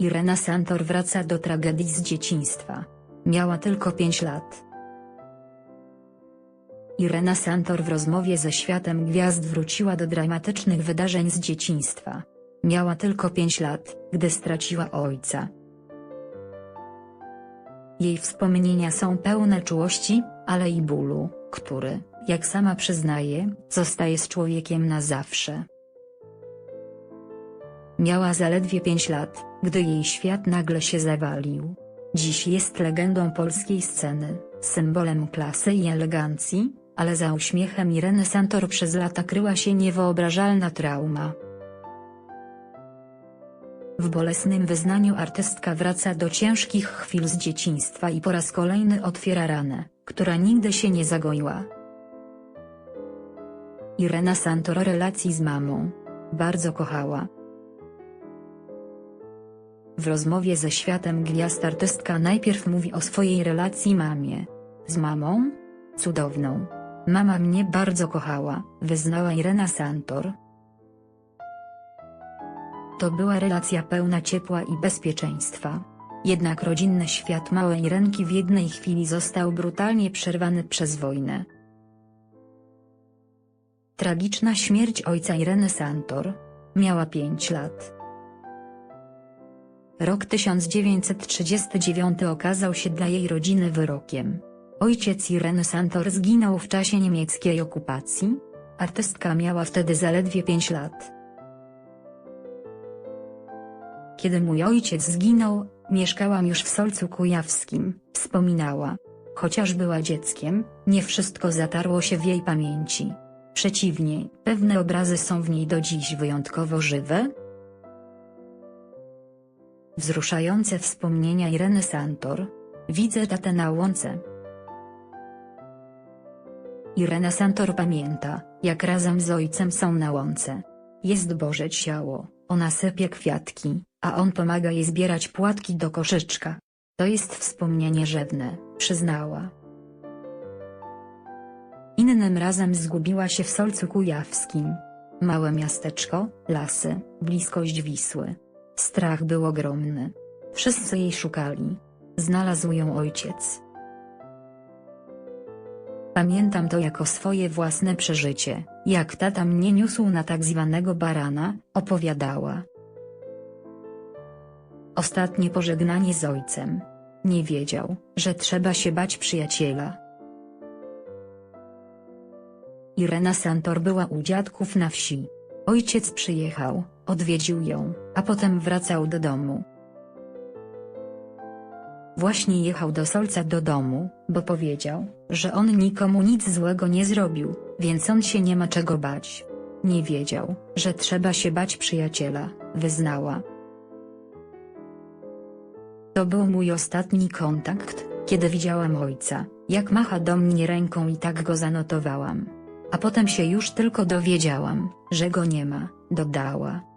Irena Santor wraca do tragedii z dzieciństwa. Miała tylko 5 lat. Irena Santor w rozmowie ze światem gwiazd wróciła do dramatycznych wydarzeń z dzieciństwa. Miała tylko 5 lat, gdy straciła ojca. Jej wspomnienia są pełne czułości, ale i bólu, który, jak sama przyznaje, zostaje z człowiekiem na zawsze. Miała zaledwie 5 lat, gdy jej świat nagle się zawalił. Dziś jest legendą polskiej sceny, symbolem klasy i elegancji, ale za uśmiechem Ireny Santor przez lata kryła się niewyobrażalna trauma. W bolesnym wyznaniu artystka wraca do ciężkich chwil z dzieciństwa i po raz kolejny otwiera ranę, która nigdy się nie zagoiła. Irena Santor relacji z mamą. Bardzo kochała. W rozmowie ze światem gwiazd artystka najpierw mówi o swojej relacji mamie. Z mamą? Cudowną. Mama mnie bardzo kochała, wyznała Irena Santor. To była relacja pełna ciepła i bezpieczeństwa. Jednak rodzinny świat małej Irenki w jednej chwili został brutalnie przerwany przez wojnę. Tragiczna śmierć ojca Ireny Santor. Miała 5 lat. Rok 1939 okazał się dla jej rodziny wyrokiem. Ojciec Ireny Santor zginął w czasie niemieckiej okupacji. Artystka miała wtedy zaledwie 5 lat. Kiedy mój ojciec zginął, mieszkałam już w Solcu Kujawskim, wspominała. Chociaż była dzieckiem, nie wszystko zatarło się w jej pamięci. Przeciwnie, pewne obrazy są w niej do dziś wyjątkowo żywe. Wzruszające wspomnienia Ireny Santor. Widzę tatę na łące. Irena Santor pamięta, jak razem z ojcem są na łące. Jest Boże ciało, ona sypie kwiatki, a on pomaga jej zbierać płatki do koszyczka. To jest wspomnienie rzewne, przyznała. Innym razem zgubiła się w Solcu Kujawskim. Małe miasteczko, lasy, bliskość Wisły. Strach był ogromny. Wszyscy jej szukali. Znalazł ją ojciec. Pamiętam to jako swoje własne przeżycie, jak tata mnie niósł na tak zwanego barana, opowiadała. Ostatnie pożegnanie z ojcem. Nie wiedział, że trzeba się bać przyjaciela. Irena Santor była u dziadków na wsi. Ojciec przyjechał, odwiedził ją, a potem wracał do domu. Właśnie jechał do Solca do domu, bo powiedział, że on nikomu nic złego nie zrobił, więc on się nie ma czego bać. Nie wiedział, że trzeba się bać przyjaciela, wyznała. To był mój ostatni kontakt, kiedy widziałam ojca, jak macha do mnie ręką i tak go zanotowałam. A potem się już tylko dowiedziałam, że go nie ma, dodała.